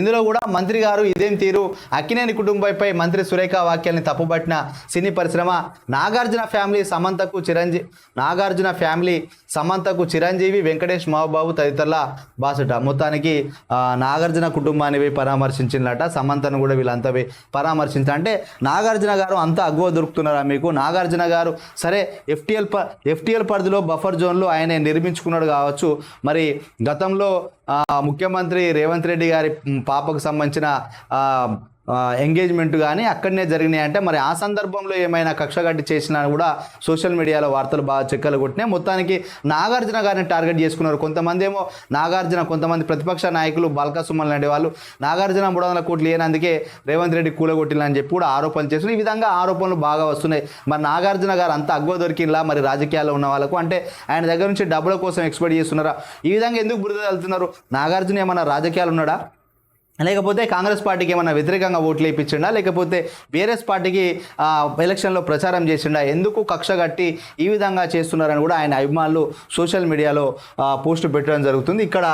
ఇందులో కూడా మంత్రి గారు ఇదేం తీరు? అక్కినేని కుటుంబంపై మంత్రి సురేఖ వాక్యాల్ని తప్పుపట్టిన సినీ పరిశ్రమ నాగార్జున ఫ్యామిలీ సమంతకు చిరంజీవి నాగార్జున ఫ్యామిలీ సమంతకు చిరంజీవి వెంకటేష్ మహబాబు తదితరుల బాసుట. మొత్తానికి నాగార్జున కుటుంబాన్ని పోయి పరామర్శించినట సమంతను కూడా వీళ్ళంతా పోయి పరామర్శించారు అంటే నాగార్జున గారు అంతా అగ్గువ దొరుకుతున్నారా మీకు? నాగార్జున గారు సరే ఎఫ్టిఎల్ ప ఎఫ్టిఎల్ పరిధిలో బఫర్ జోన్లు ఆయన నిర్మించుకున్నాడు కావచ్చు. మరి గతంలో ముఖ్యమంత్రి రేవంత్ రెడ్డి గారి పాపకు సంబంధించిన ఎంగేజ్మెంట్ కానీ అక్కడనే జరిగినాయి అంటే మరి ఆ సందర్భంలో ఏమైనా కక్షగట్టి చేసినా కూడా సోషల్ మీడియాలో వార్తలు బాగా చెక్కలు కొట్టినాయి. మొత్తానికి నాగార్జున గారిని టార్గెట్ చేసుకున్నారు. కొంతమంది ఏమో నాగార్జున కొంతమంది ప్రతిపక్ష నాయకులు బాల్కా లాంటి వాళ్ళు నాగార్జున మూడు వందల కోట్లు లేనందుకే రేవంత్ రెడ్డి కూలగొట్టిలని చెప్పి కూడా ఆరోపణలు చేస్తున్నారు. ఈ విధంగా ఆరోపణలు బాగా వస్తున్నాయి. మరి నాగార్జున గారు అంత అగ్వ దొరికిందా మరి రాజకీయాల్లో ఉన్న వాళ్ళకు? అంటే ఆయన దగ్గర నుంచి డబ్బుల కోసం ఎక్స్పెక్ట్ చేస్తున్నారా? ఈ విధంగా ఎందుకు బురద వెళ్తున్నారు నాగార్జున ఏమన్నా రాజకీయాలు ఉన్నాడా? లేకపోతే కాంగ్రెస్ పార్టీకి ఏమైనా వ్యతిరేకంగా ఓట్లు వేయించిండా? లేకపోతే బీఆర్ఎస్ పార్టీకి ఎలక్షన్లో ప్రచారం చేసిండా? ఎందుకు కక్ష కట్టి ఈ విధంగా చేస్తున్నారని కూడా ఆయన అభిమానులు సోషల్ మీడియాలో పోస్ట్ పోస్టు పెట్టడం జరుగుతుంది. ఇక్కడ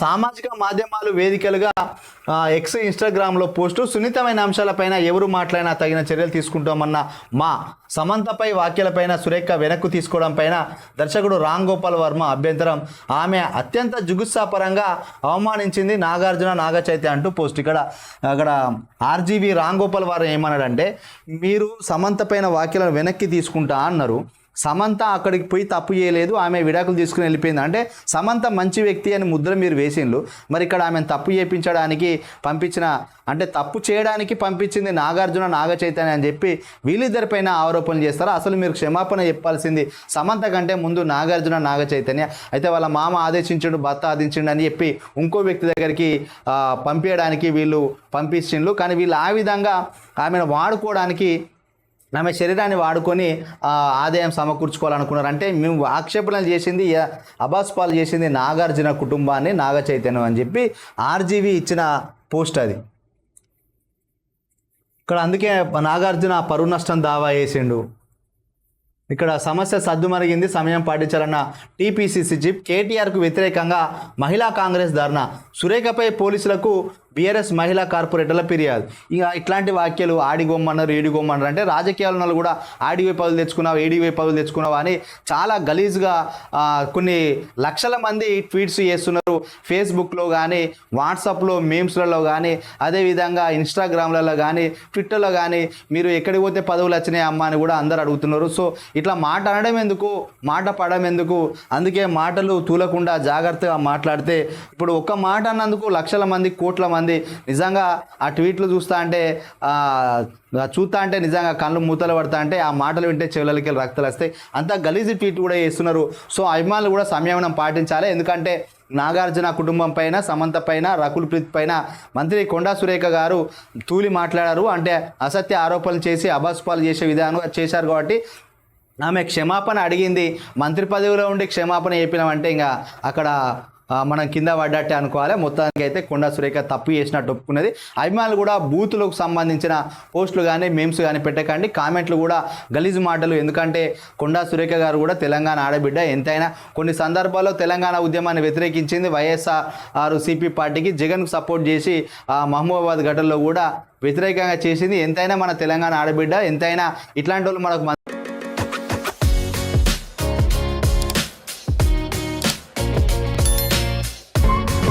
సామాజిక మాధ్యమాలు వేదికలుగా ఎక్స్ ఇన్స్టాగ్రామ్లో పోస్టు సున్నితమైన అంశాలపైన ఎవరు మాట్లాడినా తగిన చర్యలు తీసుకుంటామన్న మా సమంతపై వ్యాఖ్యలపైన సురేఖ వెనక్కు తీసుకోవడం పైన దర్శకుడు రామ్ గోపాల్ వర్మ అభ్యంతరం. ఆమె అత్యంత జుగుత్సాపరంగా అవమానించింది నాగార్జున నాగచైత్య అంటూ పోస్ట్. ఇక్కడ అక్కడ ఆర్జీవి రామ్ గోపాల్ వర్మ ఏమన్నాడంటే మీరు సమంతపైన వ్యాఖ్యలను వెనక్కి తీసుకుంటా అన్నారు. సమంత అక్కడికి పోయి తప్పు చేయలేదు ఆమె విడాకులు తీసుకుని వెళ్ళిపోయింది. అంటే సమంత మంచి వ్యక్తి అని ముద్ర మీరు వేసిండ్రు మరి ఇక్కడ ఆమెను తప్పు చేయించడానికి పంపించిన అంటే తప్పు చేయడానికి పంపించింది నాగార్జున నాగ చైతన్య అని చెప్పి వీళ్ళిద్దరిపైన ఆరోపణలు చేస్తారు? అసలు మీరు క్షమాపణ చెప్పాల్సింది సమంత కంటే ముందు నాగార్జున నాగ చైతన్య అయితే వాళ్ళ మామ ఆదేశించండు భర్త ఆదించండు అని చెప్పి ఇంకో వ్యక్తి దగ్గరికి పంపించడానికి వీళ్ళు పంపించిండ్రు కానీ వీళ్ళు ఆ విధంగా ఆమెను వాడుకోవడానికి ఆమె శరీరాన్ని వాడుకొని ఆదాయం సమకూర్చుకోవాలనుకున్నారు. అంటే మేము ఆక్షేపణలు చేసింది అబాస్ పాలు చేసింది నాగార్జున కుటుంబాన్ని నాగ చైతన్యం అని చెప్పి ఆర్జీవి ఇచ్చిన పోస్ట్ అది. ఇక్కడ అందుకే నాగార్జున పరువు నష్టం దావా వేసిండు ఇక్కడ సమస్య సద్దుమరిగింది సమయం పాటించాలన్న టీపీసీసీ చీఫ్ కేటీఆర్కు వ్యతిరేకంగా మహిళా కాంగ్రెస్ ధర్నా. సురేఖపై పోలీసులకు బీఆర్ఎస్ మహిళా కార్పొరేటర్ల ఫిర్యాదు. ఇక ఇట్లాంటి వాక్యాలు ఆడిగొమ్మన్నారు ఈడిగొమ్మన్నారు అంటే రాజకీయాలను వాళ్ళు కూడా ఆడివై పదవులు తెచ్చుకున్నావు ఏడివై పదులు తెచ్చుకున్నావు అని చాలా గలీజ్గా కొన్ని లక్షల మంది ట్వీట్స్ చేస్తున్నారు. ఫేస్బుక్లో కానీ వాట్సాప్లో మేమ్స్లలో కానీ అదేవిధంగా ఇన్స్టాగ్రామ్లలో కానీ ట్విట్టర్లో కానీ మీరు ఎక్కడికి పోతే పదవులు వచ్చినాయి అమ్మ అని కూడా అందరు అడుగుతున్నారు. సో ఇట్లా మాట అనడం ఎందుకు? మాట పడడం ఎందుకు? అందుకే మాటలు తూలకుండా జాగ్రత్తగా మాట్లాడితే ఇప్పుడు ఒక్క మాట అన్నందుకు లక్షల మంది కోట్ల మంది నిజంగా ఆ ట్వీట్లు చూస్తా అంటే చూస్తా అంటే నిజంగా కళ్ళు మూతలు పడతా అంటే ఆ మాటలు వింటే చెవులకి రక్తాలు వస్తాయి. అంతా గలీజీ ట్వీట్ కూడా చేస్తున్నారు. సో అభిమానులు కూడా సంయమనం పాటించాలి. ఎందుకంటే నాగార్జున కుటుంబం పైన సమంత పైన రకుల్ ప్రీత్ పైన మంత్రి కొండా సురేఖ గారు తూలి మాట్లాడారు. అంటే అసత్య ఆరోపణలు చేసి అబాస్పాలు చేసే విధానం చేశారు కాబట్టి ఆమె క్షమాపణ అడిగింది. మంత్రి పదవిలో ఉండి క్షమాపణ చెప్పినామంటే ఇంకా అక్కడ మనం కింద పడ్డట్టే అనుకోవాలి. మొత్తానికి అయితే కొండా సురేఖ తప్పు చేసినట్టు ఒప్పుకున్నది. అభిమానులు కూడా బూతులకు సంబంధించిన పోస్టులు కానీ మేమ్స్ కానీ పెట్టకండి. కామెంట్లు కూడా గలీజు మాటలు. ఎందుకంటే కొండా సురేఖ గారు కూడా తెలంగాణ ఆడబిడ్డ. ఎంతైనా కొన్ని సందర్భాల్లో తెలంగాణ ఉద్యమాన్ని వ్యతిరేకించింది వైఎస్ఆర్ సిపి పార్టీకి. జగన్కు సపోర్ట్ చేసి ఆ మహబూబాబాద్ ఘటనలో కూడా వ్యతిరేకంగా చేసింది. ఎంతైనా మన తెలంగాణ ఆడబిడ్డ. ఎంతైనా ఇట్లాంటి వాళ్ళు మనకు